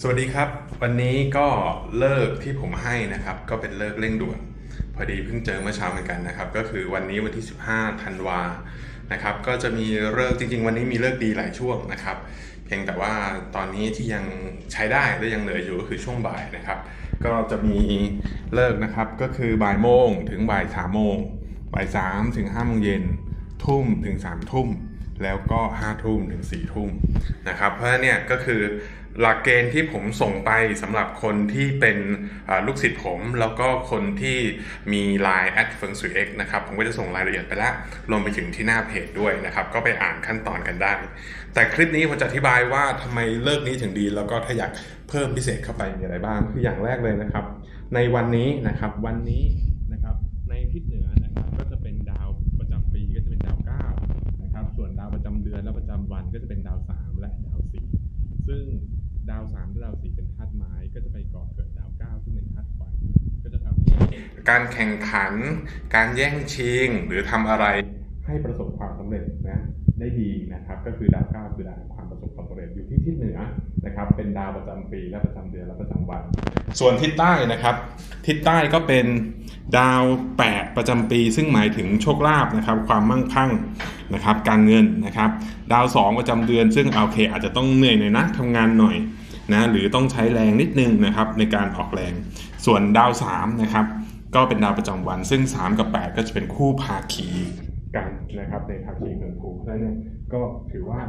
สวัสดีครับ วันนี้ก็เลิกที่ผมให้นะครับ ก็เป็นเลิกเร่งด่วน พอดีเพิ่งเจอเมื่อเช้าเหมือนกันนะครับ ก็คือวันนี้วันที่ 15ธันวานะครับ ก็จะมีเลิกจริง ๆ วันนี้มีเลิกดีหลายช่วงนะครับ เพียงแต่ว่าตอนนี้ที่ยังใช้ได้และยังเหลืออยู่ก็คือช่วงบ่ายนะครับ ก็จะมีเลิกนะครับก็คือบ่ายโมงถึงบ่ายสามโมงบ่ายสามถึงห้าโมงเย็นทุ่มถึงสามทุ่ม แล้วก็ห้าทุ่มถึงสี่ทุ่มนะครับ เพราะฉะนั้นเนี่ยก็คือหลักเกณฑ์ที่ผมส่งไปสำหรับคนที่เป็นลูกศิษย์ผม แล้วก็คนที่มี Line แอดเฟิงสุยเอ็กนะครับ ผมก็จะส่งรายละเอียดไปแล้วรวมไปถึงที่หน้าเพจด้วยนะครับ ก็ไปอ่านขั้นตอนกันได้ แต่คลิปนี้ผมจะอธิบายว่าทำไมเลิกนี้ถึงดี แล้วก็ถ้าอยากเพิ่มพิเศษเข้าไปมีอะไรบ้างคืออย่างแรกเลยนะครับ ในวันนี้นะครับวันนี้ ก็จะเป็นดาวสามและดาวสี่ซึ่งดาวสามและดาวสี่เป็นธาตุไม้ก็จะไปก่อเกิดดาวเก้าซึ่งเป็นธาตุไฟก็จะทำให้การแข่งขัน การแย่งชิงหรือทำอะไรให้ประสบความสำเร็จนะได้ดีนะครับก็คือดาวเก้าคือดาวแห่งความประสบความสำเร็จอยู่ที่ทิศเหนือนะครับเป็นดาวประจำปีและประจำเดือนและประจำวัน ส่วนทิศใต้นะครับ ทิศใต้ก็เป็น ดาวแปดประจำปี ซึ่งหมายถึงโชคลาภนะครับความมั่งคั่งนะครับการเงินนะครับ ดาวสองประจำเดือน ซึ่งโอเค อาจจะต้องเหนื่อยหน่อยนะทำงานหน่อยนะหรือต้องใช้แรงนิดนึงนะครับในการออกแรง ส่วนดาวสามนะครับก็เป็นดาวประจำวัน ซึ่ง 3 กับ 8 ก็จะเป็นคู่ภาคีกันนะครับในภาคีเงินผูเพราะฉะนั้นเนี่ยก็ถือว่า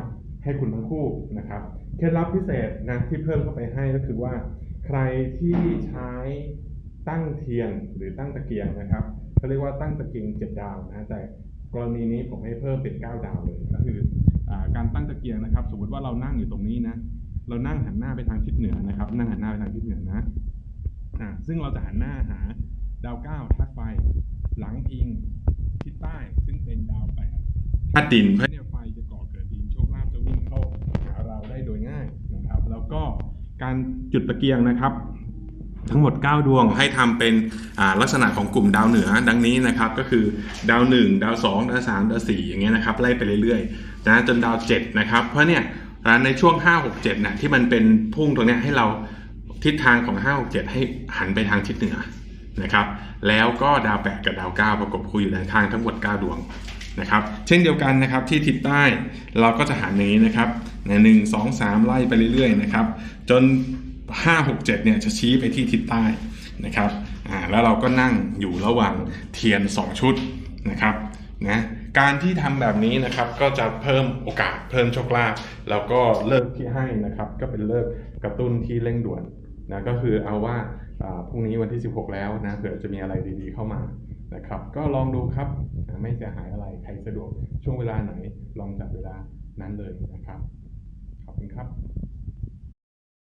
ให้คุณทั้งคู่นะครับเคล็ดลับพิเศษนะที่เพิ่มเข้าไปให้ก็คือว่า ใครที่ใช้ ตั้งเทียนหรือตั้งตะเกียงนะครับเขาเรียกว่าตั้งตะเกียงเจ็ดดาวนะแต่กรณีนี้ผมให้เพิ่มเป็นเก้าดาวเลย ก็คืออาการตั้งตะเกียงนะครับ สมมติว่าเรานั่งอยู่ตรงนี้นะเรานั่งหันหน้าไปทางทิศเหนือนะครับ นั่งหันหน้าไปทางทิศเหนือนะอ่าซึ่งเราจะหันหน้าหาดาวเก้าธาตุไฟหลังพิงทิศใต้ ซึ่งเป็นดาวแปดธาตุดินเพราะเนี่ยไฟจะก่อเกิดดินโชคลาภจะวิ่งเข้าหาเราได้โดยง่ายนะครับ แล้วก็การจุดตะเกียงนะครับ ทั้งหมด 9 ดวงให้ทำเป็นลักษณะของกลุ่มดาวเหนือดังนี้นะครับก็คือดาว 1 ดาว 2 ดาว 3 ดาว 4 อย่างเงี้ยนะครับไล่ไปเรื่อยๆนะจนดาว 7 นะครับ เพราะเนี่ยในช่วง 5 6 7น่ะที่มันเป็นพุ่งตรงเนี้ยให้เราทิศทางของ 5 6 7 ให้หันไปทางทิศเหนือนะครับแล้วก็ดาว8กับดาว9ประกบคู่อยู่ด้านข้างทั้งหมด 9 ดวงนะครับเช่นเดียวกันนะครับที่ทิศใต้เราก็จะหันอย่างนี้นะครับหนึ่งสองสามไล่ไปเรื่อยๆนะครับจน 5 6 7เนี่ยจะชี้ไปที่ทิศใต้นะครับอ่าแล้วเราก็นั่งอยู่ระหว่างเทียน 2 ชุดนะครับนะการที่ทำแบบนี้นะครับก็จะเพิ่มโอกาสเพิ่มโชคลาภแล้วก็เลิกที่ให้นะครับก็เป็นเลิกกระตุ้นที่เร่งด่วนนะก็คือเอาว่าพรุ่งนี้วันที่ 16 แล้วนะเผื่อจะมีอะไรดีๆเข้ามานะครับ ก็ลองดูครับไม่เสียหายอะไรใครสะดวกช่วงเวลาไหนลองจัดเวลานั้นเลยนะครับ ขอบคุณครับ